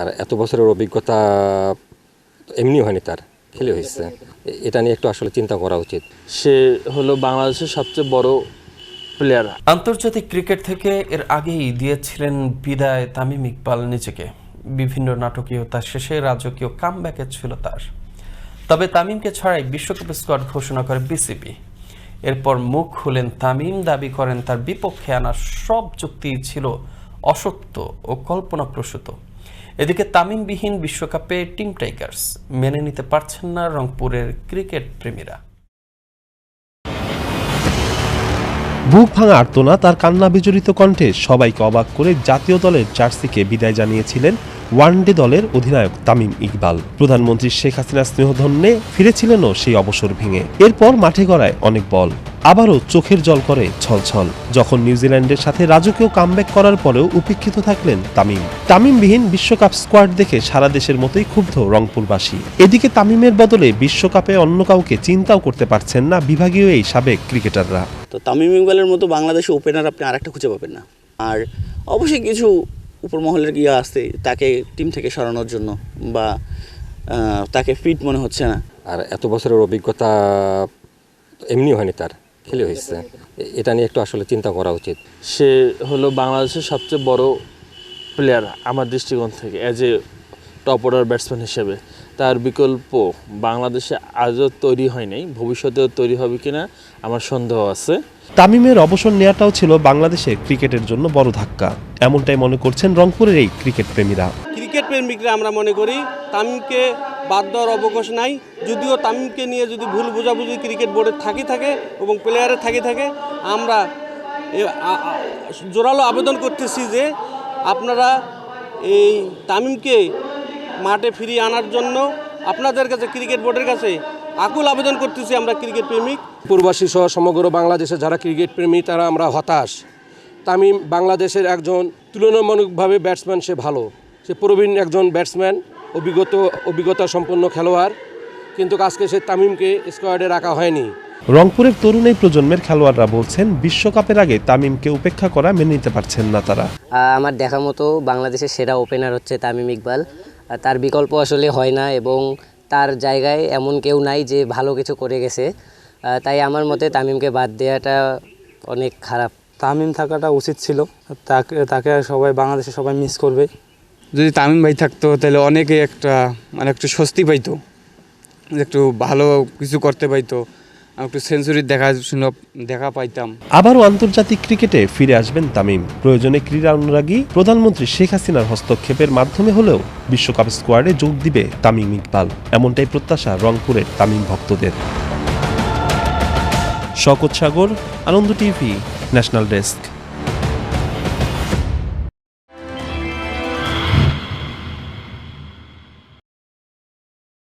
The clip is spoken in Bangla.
আর এত বছরের অভিজ্ঞতা এমনি হয়নি তার খেলে হয়েছে। এটা নিয়ে একটু আসলে চিন্তা করা উচিত। সে হলো বাংলাদেশের সবচেয়ে বড় প্লেয়ার আন্তর্জাতিক ক্রিকেট থেকে এর আগেই দিয়েছিলেন বিদায় তামিম ইকবাল নিজেকে। বিভিন্ন নাটকীয়তা শেষে রাজকীয় কামব্যাকে ছিল তার। তবে তামিমকে ছাড়াই বিশ্বকাপ স্কোয়াড ঘোষণা করে বিসিবি। এরপর মুখ খুলেন তামিম দাবি করেন তার বিপক্ষে আনা সব চুক্তি ছিল অসত্য ও কল্পনাপ্রসূত। এদিকে তামিমবিহীন বিশ্বকাপে টিম টাইগার্স মেনে নিতে পারছেন না রংপুরের ক্রিকেট প্রেমীরা। বুক ভাঙা আর্তনা তার কান্না বিজড়িত কণ্ঠে সবাইকে অবাক করে জাতীয় দলের জার্সিকে বিদায় জানিয়েছিলেন ওয়ানডে দলের অধিনায়ক তামিম ইকবাল। প্রধানমন্ত্রী শেখ হাসিনার স্নেহধন্যে ফিরেছিলেনও সেই অবসর ভেঙে। এরপর মাঠে গড়ায় অনেক বল। আবারও চোখের জল করে ছলছল। যখন নিউজিল্যান্ডের সাথে রাজকীয় কামব্যাক করার পরেও উপেক্ষিত থাকলেন তামিম। তামিমবিহীন বিশ্বকাপ স্কোয়াড দেখে সারা দেশের মতোই ক্ষুব্ধ রংপুরবাসী। এদিকে তামিমের বদলে বিশ্বকাপে অন্য কাউকে চিন্তাও করতে পারছেন না বিভাগীয় এই সাবেক ক্রিকেটাররা। তো তামিম ইকবালের মতো বাংলাদেশে ওপেনার আপনি আরেকটা খুঁজে পাবেন না। আর অবশ্যই কিছু উপর মহলের গিয়ে আসতে তাকে টিম থেকে সরানোর জন্য বা তাকে ফিট মনে হচ্ছে না। আর এত বছরের অভিজ্ঞতা এমনি হয়নি তার। খেলে হয়েছে। এটা নিয়ে একটু আসলে চিন্তা করা উচিত। সে হলো বাংলাদেশের সবচেয়ে বড় প্লেয়ার আমার দৃষ্টিকোণ থেকে as a top order batsman হিসেবে। তার বিকল্প বাংলাদেশে আজও তৈরি হয় নাই ভবিষ্যতেও তৈরি হবে কিনা আমার সন্দেহ আছে। তামিমের অবসর নেওয়াটাও ছিল বাংলাদেশে ক্রিকেটের জন্য বড় ধাক্কা। এমনটাই মনে করছেন রংপুরের এই ক্রিকেট প্রেমীরা। ক্রিকেট প্রেমিকরা আমরা মনে করি তামিমকে বাদ দেওয়ার অবকাশ নাই। যদিও তামিমকে নিয়ে যদি ভুল বোঝাবুঝি ক্রিকেট বোর্ডের থাকি থাকে এবং প্লেয়ারের থাকি থাকে, আমরা জোরালো আবেদন করতেছি যে আপনারা এই তামিমকে মাঠে ফিরিয়ে আনার জন্য আপনাদের কাছে ক্রিকেট বোর্ডের কাছে আকুল আবেদন করতেছি আমরা ক্রিকেট প্রেমিক। পূর্বাসী সহ সমগ্র বাংলাদেশে যারা ক্রিকেট প্রেমী, তারা আমরা হতাশ। তামিম বাংলাদেশের একজন তুলনামূলকভাবে ব্যাটসম্যান সে ভালো। সে প্রবীণ একজন ব্যাটসম্যান অভিজ্ঞত অভিজ্ঞতা সম্পন্ন খেলোয়াড় কিন্তু আজকে সে তামিমকে স্কোয়াডে রাখা হয়নি। রংপুরের তরুণ এই প্রজন্মের খেলোয়াড়রা বলছেন বিশ্বকাপের আগে তামিমকে উপেক্ষা করা মেনে নিতে পারছেন না তারা। আমার দেখা মতো বাংলাদেশের সেরা ওপেনার হচ্ছে তামিম ইকবাল। তার বিকল্প আসলে হয় না এবং তার জায়গায় এমন কেউ নাই যে ভালো কিছু করে গেছে। তাই আমার মতে তামিমকে বাদ দেওয়াটা অনেক খারাপ। তামিম থাকাটা উচিত ছিল। তাকে তাকে সবাই বাংলাদেশে সবাই মিস করবে। যদি তামিম ভাই থাকতো, তাহলে অনেকে একটা মানে একটু স্বস্তি পাইতো, একটু ভালো কিছু করতে পাইতো একটু সেঞ্চুরি দেখা দেখা পাইতাম। আবারও আন্তর্জাতিক ক্রিকেটে ফিরে আসবেন তামিম। প্রয়োজনে ক্রীড়া অনুরাগী প্রধানমন্ত্রী শেখ হাসিনার হস্তক্ষেপের মাধ্যমে হলেও বিশ্বকাপ স্কোয়াডে যোগ দিবে তামিম ইকবাল। এমনটাই প্রত্যাশা রংপুরের তামিম ভক্তদের। Shakat Sagar, Ananda TV, national desk.